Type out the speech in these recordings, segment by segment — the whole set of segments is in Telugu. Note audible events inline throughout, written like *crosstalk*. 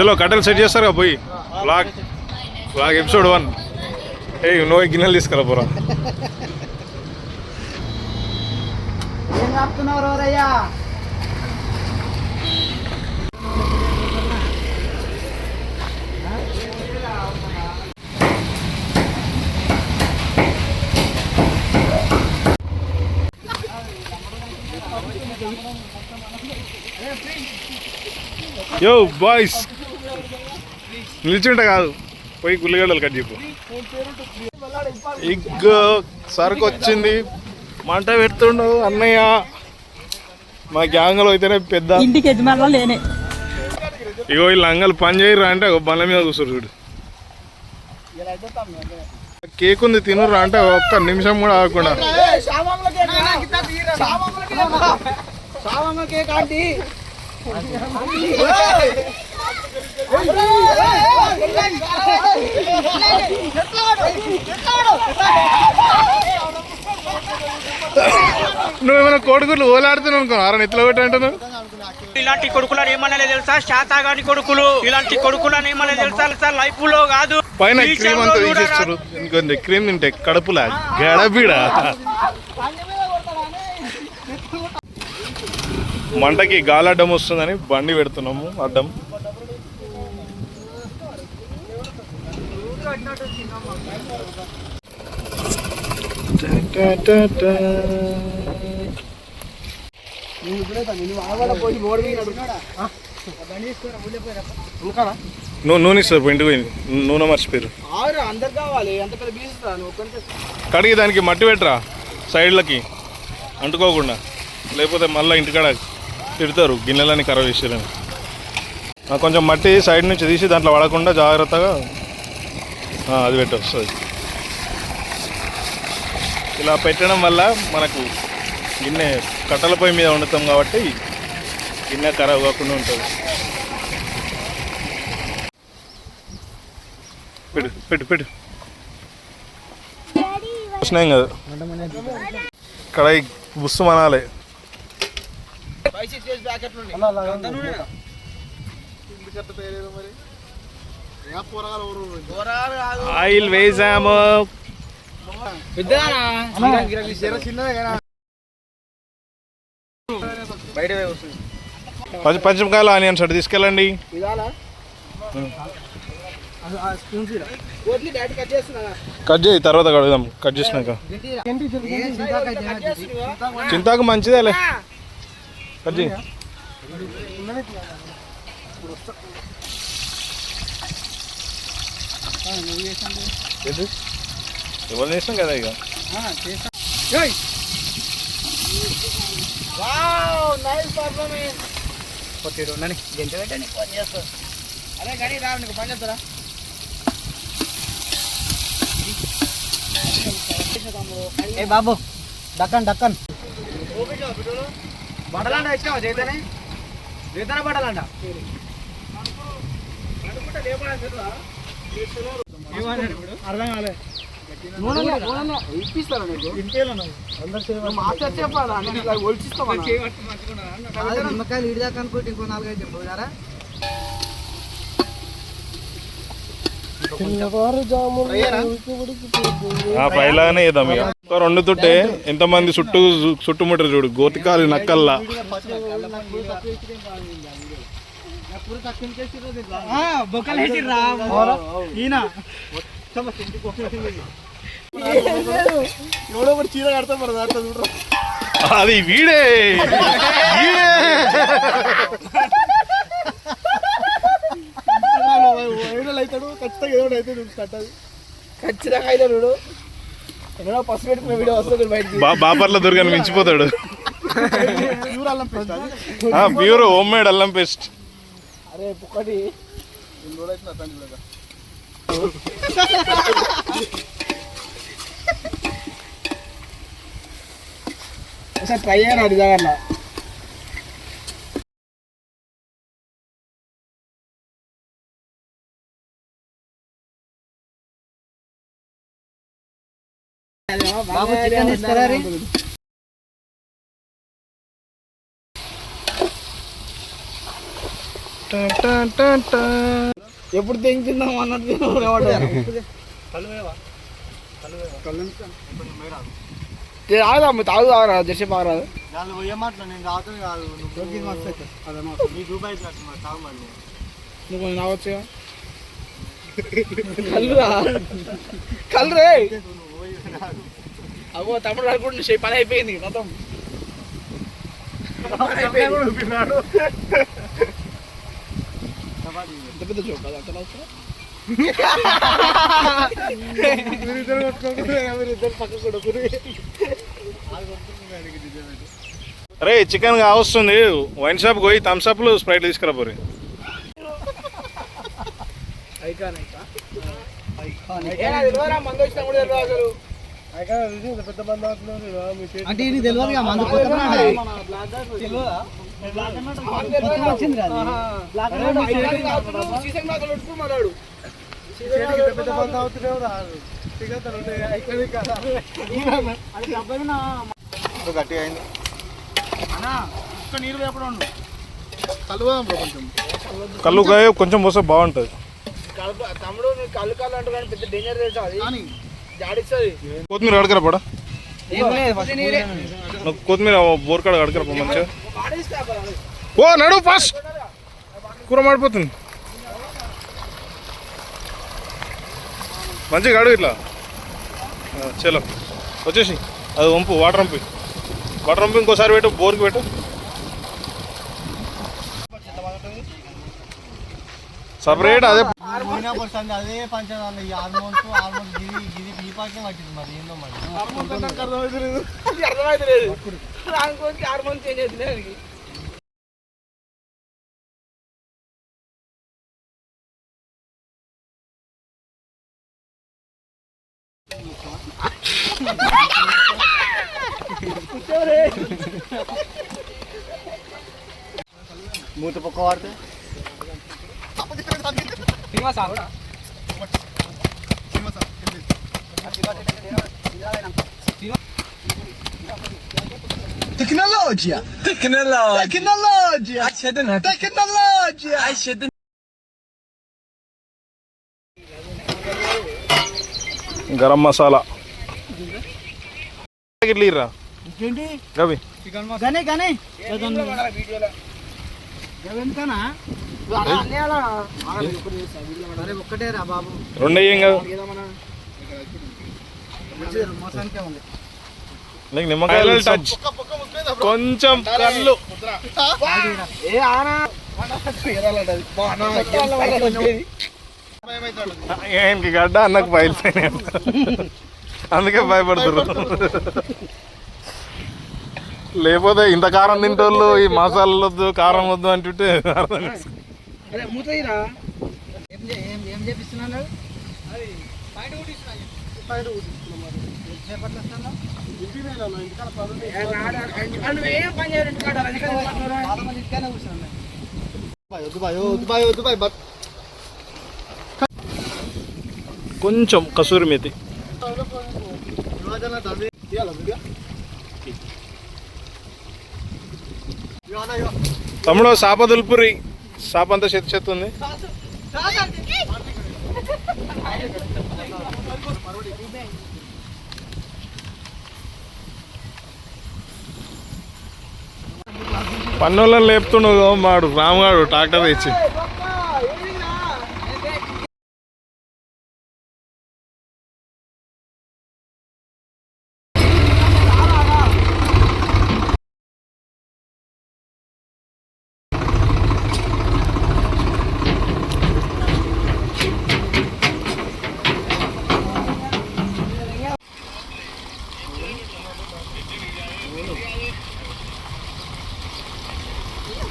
చలో కట్టెలు సెట్ చేస్తారు పోయి. బ్లాగ్ బ్లాగ్ ఎపిసోడ్ వన్ ఏ నువ్వు గిన్నెలు తీసుకురా పోరా. ఏం ఆపుతున్నారు ఎవరయ్యా యో బాయ్స్ నిల్చుంటే కాదు. పోయి గుల్లిగడ్డలు కట్ చెప్పు ఇగ్గ సరుకు వచ్చింది. మంట పెడుతుండు అన్నయ్య. మా గ్యాంగ్లో అయితేనే పెద్ద. ఇంటికి యజమానులు లేనే. ఇగో వీళ్ళు అంగలు పని చేయరు అంటే ఒక బండ్ల మీద కూర్చోరు చూడు. కేక్ ఉంది తినురా అంటే ఒక్క నిమిషం కూడా ఆగకుండా. నువ్వేమైనా కోడిగుడ్లు ఓలాడుతున్నావు అనుకో ఆరా ఎట్లా పెట్టి అంటున్నావు? ఇలాంటి కొడుకులను ఏమన్నా తెలుసా? శాతాగాని కొడుకులు. ఇలాంటి కొడుకులను ఏమన్నా తెలుసా? సార్ లైఫ్లో కాదు. పైన క్రీమ్ అంతా తీసేస్తారు ఇంకొంది క్రీమ్ తింటే కడుపులా గడబిడ? మంటకి గాలి అడ్డం వస్తుందని బండి పెడుతున్నాము అడ్డం. నువ్వు నూనె ఇస్తారు ఇంటికి పోయింది నూనె మర్చిపోయారు అందరు కావాలి. ఎంత పెద్ద కడిగి దానికి మట్టి పెట్టరా సైడ్లకి. అంటుకోకుండా. లేకపోతే మళ్ళీ ఇంటికాడ తిడతారు గిన్నెలని ఖరాబ్ చేసారని ఆ, కొంచెం మట్టి సైడ్ నుంచి తీసి దాంట్లో పడకుండా జాగ్రత్తగా అది పెట్టి వస్తుంది ఇలా పెట్టడం వల్ల మనకు గిన్నె కట్టెల పొయ్యి మీద వండుతాం కాబట్టి గిన్నె ఖరాబ్ కాకుండా ఉంటుంది. పెట్టు పెట్టు పెట్టు. వచ్చినాం కదా. కడాయి బుస్సు మనాలి. ఆయిల్ వేసాము. పచ్చి పచ్చిమిరకాయలు ఆనియన్స్ అటు తీసుకెళ్ళండి. కట్ చేయి తర్వాత కడుగుదాం. కట్ చేసినాక. చింతాకు మంచిదేలే కట్ చేయి. ఏంటి? ఎవరు చేసినాం కదా ఇక? అరే గడి రా నీకు పని చెప్తారా? ఏ బాబు డక్కన్ డక్కన్. బట్టలంట ఇచ్చావా చేతనే చేతనే బట్టలంట? కాలే ఇప్పిస్తాను మాస్టర్ నిమ్మకాయలు ఇడిదాకా అనుకుంటే ఇంకో. నాలుగైదు చెప్పారా పైలాగానే వేద్దాం ఇక రెండు తుట్టే ఎంతమంది చుట్టూ చుట్టుముట్టరు చూడు గోతికాలి నక్కల్లా. బొక్కలు వేసిర్రా ఈయన ఎవడో ఒకటి చీర కడతా మరి దాంట్లో చూడరు అది వీడే. వీడే. అవుతాడు ఖచ్చితంగా ఒకటి అయితే కట్టదు ఖచ్చితంగా అయితే చూడు ఎన్నడో పసు పెట్టుకున్న వీడియో వస్తుంది బయటికి బా బాపర్ల దుర్గాన్ని మించిపోతాడు. ప్యూర్ అల్లం పేస్ట్ ప్యూర్ హోమ్ మేడ్ అల్లం పేస్ట్. అర్థం చూడక ఒకసారి ట్రై చేయను అది జాగ్రత్త బాబు చికెన్ ఇస్తారా ఎప్పుడు తెంచుందాం అన్నట్టు తాగుదాం తాగు తాగరా జర్సీ దానిలో పోయే మాటలు నేను తాగుతాను కాదు నువ్వు నీ రూపాయి తాగమని నువ్వు. కొంచెం తాగొచ్చు కల్లురా. కల్లు రే. అగో తమ్ముడు అనుకుంటు షే పని అయిపోయింది మొత్తం. ఎంత పెద్ద జోక్ కదా? అరే చికెన్ కావస్తుంది. వైన్ షాప్ పోయి థమ్స్ అప్లు స్ప్రైట్ తీసుకురా పోరి. పెద్ద అంటే ఇది తెలియదు? బ్రో కొంచెం కళ్ళు కాయ కొంచెం పోస్తే బాగుంటుంది. కలుపు తమ్ముడు నువ్వు కళ్ళు కళ్ళు అంటారు కానీ పెద్ద డేంజర్ తెలుసా అది జాడిస్తుంది కొత్తిమీర అడగరా పడా కొత్తిమీర బోర్ కాడ అడగరా పో మంచిగా. ఓ నడు ఫాస్ట్. కూర మాడిపోతుంది. మంచిగా అడుగు ఇట్లా. చలో. వచ్చేసి అది వంపు వాటర్ వంపి. వాటర్ వంపి ఇంకోసారి పెట్టు బోర్కి పెట్టు. సపరేట్ అదే. అదే ఈ హార్మోన్స్ హార్మోన్స్ గిరి గిరి ఈ పాటనే పట్టింది మరి ఏందో మరి అర్థమైతే లేదు చేంజ్ అవుతుంది మూత పక్క వాడితే Tecnologia! Tecnologia! Tecnologia! Tecnologia! Garam masala ఇట్లా ఇర్రా గవి గానే గానే ఒక్కటే రా బాబు. రెండు ఏం కాదు. మోసానికే ఉంది. నిమ్మకాయలు టచ్ కొంచెం కళ్ళు. ఏ ఆనా. ఆయనకి గడ్డ అన్నకు బయలుపోయినాయి అందుకే భయపడుతున్నారు లేకపోతే ఇంత కారం తింటోళ్ళు ఈ మసాలాలు వద్దు కారం వద్దు అంటుంటే కొంచెం కసూరి మెతి. తమ్ముడు సాప దుల్పురి సాప అంతా చెత్త చెత్త ఉంది. పన్నులను లేపుతుండు మాడు రాముగాడు ట్రాక్టర్ తెచ్చి.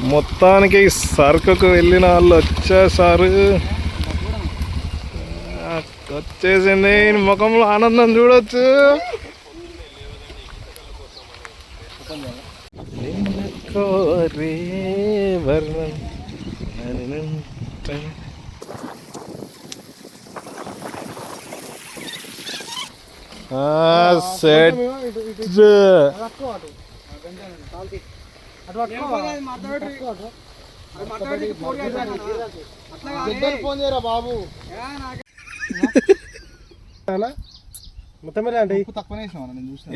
మొత్తానికి సరుకుకు వెళ్ళిన వాళ్ళు వచ్చేసారు. వచ్చేసింది. ముఖంలో ఆనందం చూడొచ్చు. సెట్ ఫోన్ చేయరా బాబు? మొత్తం తక్కువనే నేను చూసిన.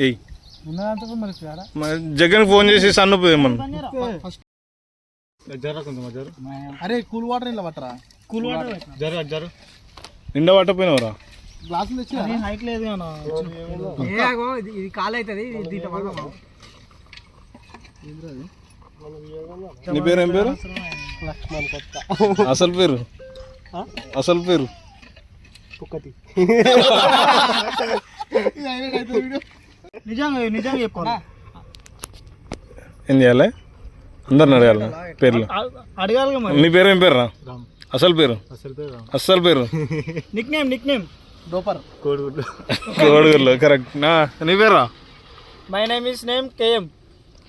జగన్ ఫోన్ చేసి సన్నుపు ఏమన్నా? అరే కూల్ వాటర్ ఇలా పట్టరా? Cool water. నిండా పట్టపోయినవరా? గ్లాసులు తెచ్చి హైట్ లేదు ఇది ఇది కాలు అవుతుంది ఇది దీంట్లో పడదాం నీ పేరు ఏం పేరు? లక్ష్మణ్ కొత్త అసలు పేరు? అసలు పేరు? కుక్కతి. నిజంగా నిజంగా చెప్పుకోవాలి ఏం చేయాలి? అందరిని అడగాలి పేర్లు. అడగాలి నీ పేరు ఏం పేరు? రా అసలు పేరు అసలు పేరు? నిక్ నేమ్ నిక్ నేమ్ డోపర్ కోడుగుర్లో కరెక్ట్ నా నీ పేరా my name is name KM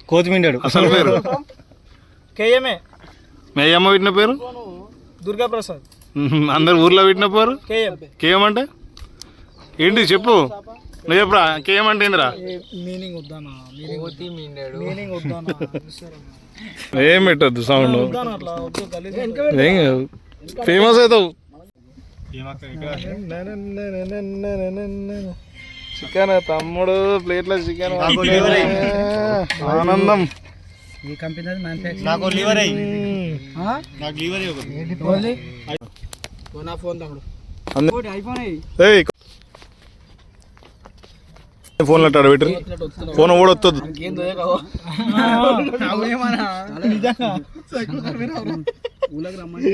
కోతిమిండాడు. అసలు పేరు? కేఎంఏ. మీ అమ్మ పెట్టిన పేరు? దుర్గా ప్రసాద్. అందరు ఊర్లో పెట్టిన పేరు? కేఎం. కేఎం అంటే? ఏంటి చెప్పు. నువ్వు చెప్పురా? కేఎం అంటే ఏందిరా? మీనింగ్ వద్దానా? మీనింగ్ వద్దానా? *laughs* ఏం పెట్టద్దు సౌండ్. ఏం ఫేమస్ అవుతావు. చికెన్ తమ్ముడు ప్లేట్లో చికెన్ ఆనందం. ఈ కంపెనీ నాకు లివర్ అయ్యి. మ్మ్. నాకు లివర్ ఫోన్ తమ్ముడు. పెట్టరు ఫోన్ కూడా వస్తుంది ఊళ్ళకి రమ్మని